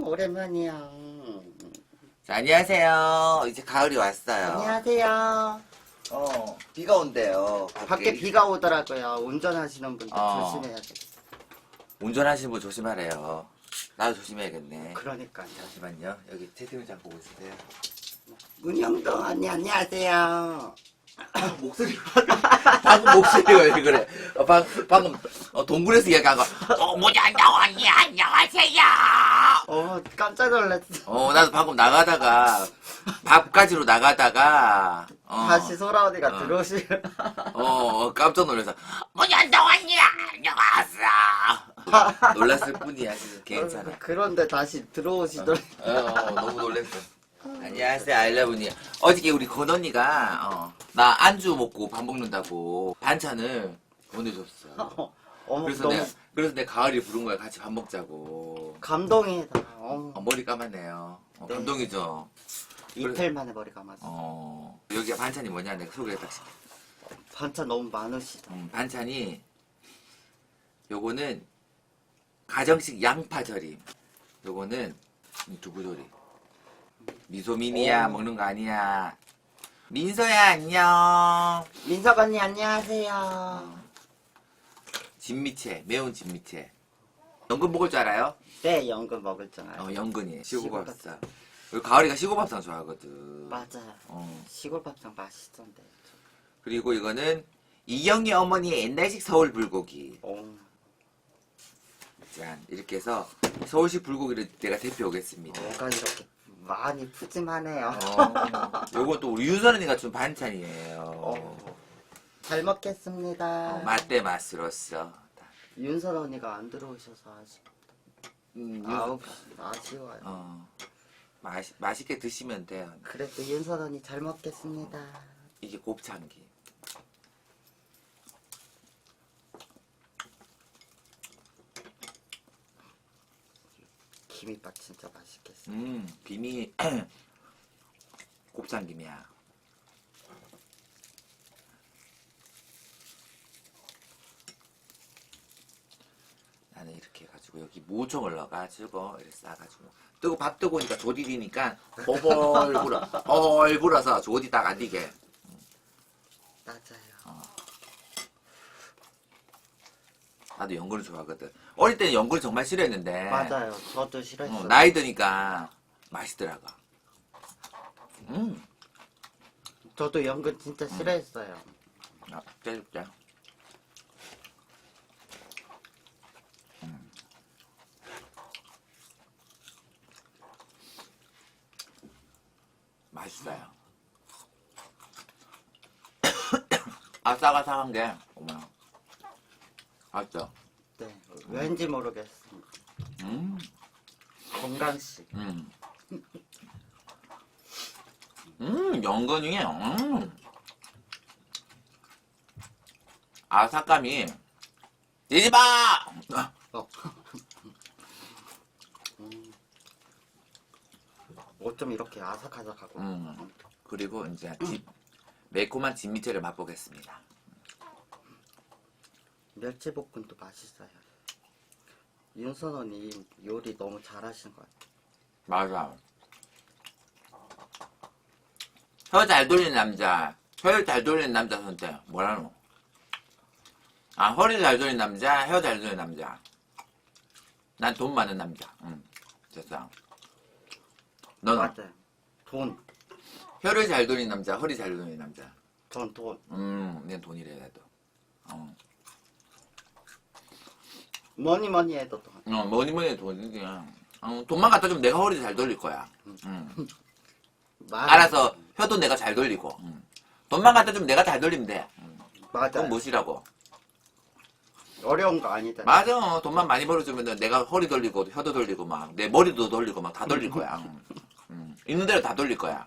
음, 오랜만이야. 자, 안녕하세요. 이제 가을이 왔어요. 안녕하세요. 어, 비가 온대요. 밖에 비가 오더라고요. 운전하시는 분들 어. 조심해야 돼. 운전하시는 분 조심하래요. 나도 조심해야겠네. 그러니까요. 잠시만요. 여기 채팅창 보고 있으세요. 문영도 언니 안녕하세요. 목소리가 방금 목소리가 왜 그래? 어, 방, 방금 어, 동굴에서 이야기한 거. 어, 뭐냐, 언니 안녕하세요. 어 깜짝 놀랐어. 어, 나도 방금 나가다가 밥가지로 나가다가 어, 다시 소라 언니가 어. 들어오시. 어, 어, 깜짝 놀라서 뭐냐, 언니 안녕하세요. 놀랐을 뿐이야, 지금 괜찮아. 그런데 다시 들어오시더라고요. 어, 어, 너무 놀랐어. 안녕하세요, 아이라분이. 어저께 우리 건 언니가, 어, 나 안주 먹고 밥 먹는다고 반찬을 보내줬어. 어, 어머 그래서 너무 내가, 그래서 내 가을이 부른 거야. 같이 밥 먹자고. 감동이다. 어머, 어, 머리 감았네요. 어, 네. 감동이죠. 이틀 만에 머리 감았어. 어, 여기 반찬이 뭐냐? 내가 소개를 딱 시켜. 반찬 너무 많으시다. 음, 반찬이, 요거는 가정식 양파절임. 요거는 이 두부조림. 미소민이야, 오. 먹는 거 아니야. 민서야, 안녕. 민석 언니 안녕하세요. 진미채, 매운 진미채. 연근 먹을 줄 알아요? 네 연금 먹을 줄 알아요. 어, 연근이. 시골밥. 시골밥상. 우리 가을이가 시골밥상 좋아하거든. 맞아요. 어. 시골밥상 맛있던데. 그리고 이거는 이영희 어머니의 옛날식 서울 불고기. 오. 짠. 이렇게 해서 서울식 불고기를 내가 대표 오겠습니다. 뭐가 이렇게 많이 푸짐하네요. 어, 요건 또 우리 윤선 언니가 준 반찬이에요. 어. 잘 먹겠습니다. 어, 맛대 맛으로서. 윤선 언니가 안 들어오셔서 아쉽. 음, 아우 아쉬워요. 어, 맛, 맛있게 드시면 돼요. 그래도 윤선 언니 잘 먹겠습니다. 이게 곱창기. 김이밥 진짜 맛있겠어. 음, 김이 곱창김이야. 나는 이렇게 해가지고 여기 모종을 넣어가지고 이렇게 싸가지고 뜨고 밥 뜨거우니까 조디디니까 벌벌 불어 벌 불어서 조디 딱안 되게 맞아요. 나도 연근을 좋아하거든 어릴 때는 연근을 정말 싫어했는데 맞아요. 저도 싫어했어요. 어, 나이 드니까 맛있더라고 음 저도 연근 진짜 싫어했어요. 아, 짜줄게. 맛있어요. 아싸가싸한 게, 어머나. 맛있죠? 네. 왠지 모르겠습니다. 음, 건강식. 음. 음, 연근이에요. 음. 아삭감이, 이지마! 어. 어쩜 이렇게 아삭아삭하고. 음. 그리고 이제 집, 매콤한 진미채를 맛보겠습니다. 멸치볶음도 맛있어요. 윤선 언니 요리 너무 잘하신 것 같아요. 맞아. 혀 잘 돌리는 남자, 혀 잘 돌리는 남자 선택. 뭐라노? 아, 허리 잘 돌리는 남자, 혀 잘 돌리는 남자. 난 돈 많은 남자. 응. 됐어. 너는 맞아요. 돈. 혀를 잘 돌리는 남자, 허리 잘 돌리는 남자. 전 돈. 음, 내 돈이래, 나도. 어, 뭐니 뭐니 해도 돈. 어 뭐니 뭐니 해도 돈이지. 어, 돈만 갖다 주면 내가 허리 잘 돌릴 거야. 응. 말- 알아서 혀도 내가 잘 돌리고 음. 돈만 갖다 주면 내가 잘 돌리면 돼 음. 맞아요. 그건 무시라고 어려운 거 아니다. 맞아. 돈만 많이 벌어주면 내가 허리 돌리고 혀도 돌리고 막 내 머리도 돌리고 막 다 돌릴 거야. 음. 음. 있는 대로 다 돌릴 거야.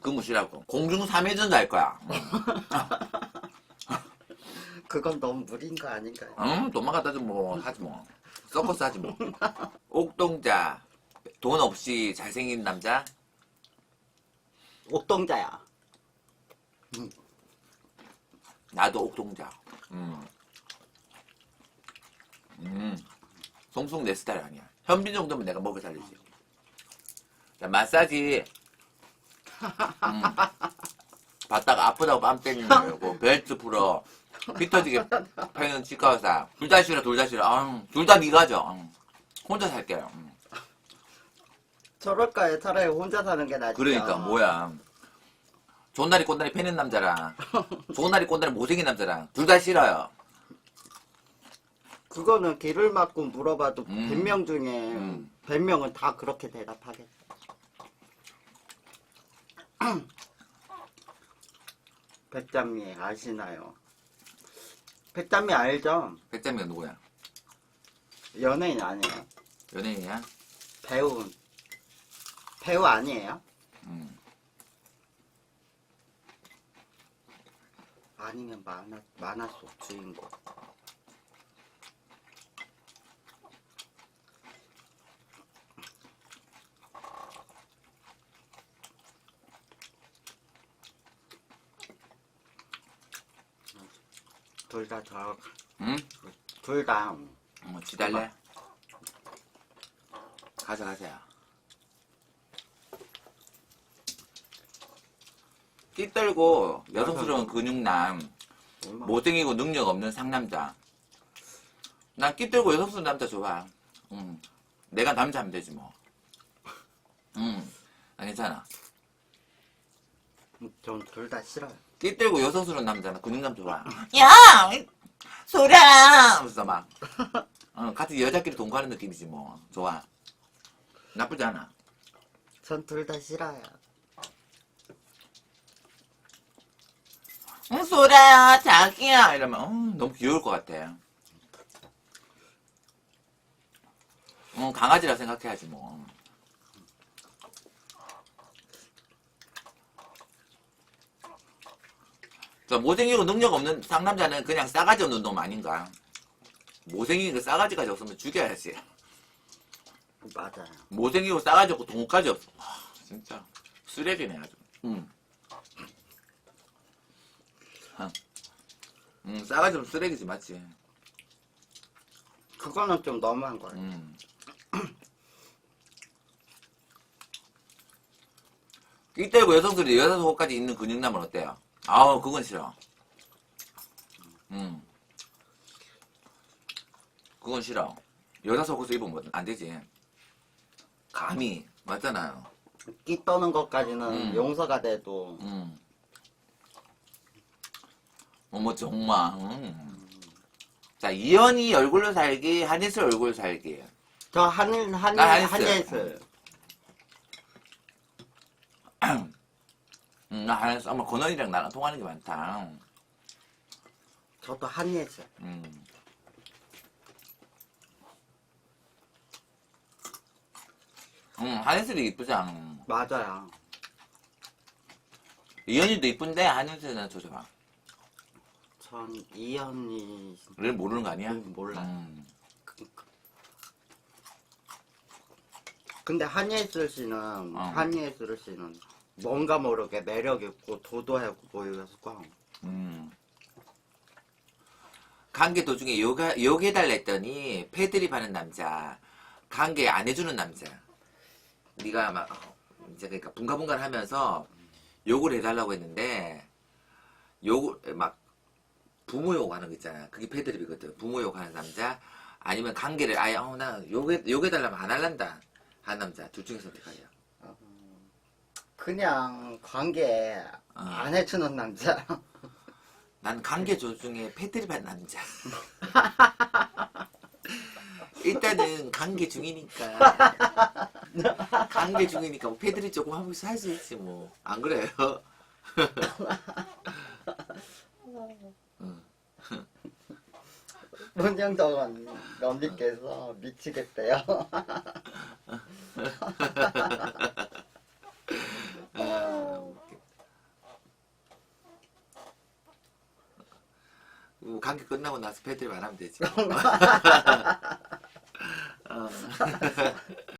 그 무시라고. 공중 3회전도 할 거야. 그건 너무 무리인 거 아닌가요? 음, 돈만 갖다 주면 뭐 하지 뭐. 서커스 하지 뭐. 옥동자. 돈 없이 잘생긴 남자? 옥동자야. 나도 옥동자 음. 음. 정숙 내 스타일 아니야. 현빈 정도면 내가 먹여 살리지. 자, 마사지. 음. 받다가 아프다고 뺨 때리는 거고, 벨트 풀어. 피 터지게 패는 치과 의사. 둘 다 싫어, 둘 다 싫어. 둘다 니가 져. 응. 혼자 살게요. 응. 저럴까요? 차라리 혼자 사는 게 낫지. 그러니까, 뭐야. 좋은 날이 꽃날이 패는 남자랑, 좋은 날이 꽃날이 못생긴 남자랑, 둘 다 싫어요. 그거는 길을 막고 물어봐도 음. 100명 중에 음. 100명은 다 그렇게 대답하겠다. 백짬미 아시나요? 백짬미 알죠? 백장미가 누구야? 연예인 아니에요. 연예인이야? 배우 배우 아니에요? 아니면 만화 만화 속 주인공. 둘 다 저, 응? 둘 다. 뭐 지달래? 가자 가자 띠떨고 여성스러운 근육남 못생기고 능력 없는 상남자 난 끼떨고 여성스러운 남자 좋아 응. 내가 남자하면 되지 뭐 응. 나 괜찮아 전둘 다 싫어요. 끼떨고 여성스러운 남자는 근육남 좋아 야! 소라! 하면서 막 어, 같은 여자끼리 동거하는 느낌이지 뭐 좋아 나쁘지 않아 전 둘 다 싫어요. 소라야, 자기야. 이러면, 어, 너무 귀여울 것 같아. 어, 강아지라 생각해야지, 뭐. 저 못생기고 능력 없는 상남자는 그냥 싸가지 없는 놈 아닌가. 못생긴 그 싸가지까지 없으면 죽여야지. 맞아요. 못생기고 싸가지 없고 돈까지 없어. 와, 진짜 쓰레기네 아주. 응. 응. 응, 싸가지 없는 쓰레기지 맞지. 그거는 좀 너무한 거예요. 응. 이때고 여성들이 여자 속까지 있는 근육남은 어때요? 아우 그건 싫어. 응. 그건 싫어. 여자 속옷을 입으면 안 되지. 감히 맞잖아요. 끼 떠는 것까지는 음. 용서가 돼도 음. 어머 정말. 음. 자 이현이 얼굴로 살기, 한예슬 얼굴 살기. 저 한일 한일 나 한예슬. 한예슬 음, 나 한예슬. 어머 건원이랑 나랑 통하는 게 많다. 저도 한예슬 음. 음, 한예슬이 이쁘잖아. 맞아요. 이현이도 이쁜데 한예슬은 저 좋아. 전 이현이 를 모르는 거 아니야? 음, 몰라요. 음. 근데 한예슬 씨는 어. 한예슬 씨는 뭔가 모르게 매력 있고 도도하고 보여서 음. 관계 도중에 요가, 했더니 패드립 하는 남자. 관계 안 해주는 남자. 네가 막, 어, 이제 그러니까 분가분가를 하면서 욕을 해달라고 했는데, 욕을, 막, 부모 욕 하는 거 있잖아. 그게 패드립이거든. 부모 욕 하는 남자. 아니면 관계를 아예, 어, 나 욕해, 욕해달라면 안 할란다. 하는 남자. 둘 중에 선택하려. 그냥 관계 어. 안 해주는 남자. 난 관계 조중에 패드립 한 남자. 일단은 관계 중이니까. 관계 중이니까 뭐 패드립 조금 하면서 할 수 있지 뭐. 안 그래요? 문영덕은 언니께서 미치겠대요. 뭐 관계 끝나고 나서 패드립 안 하면 되지. 어.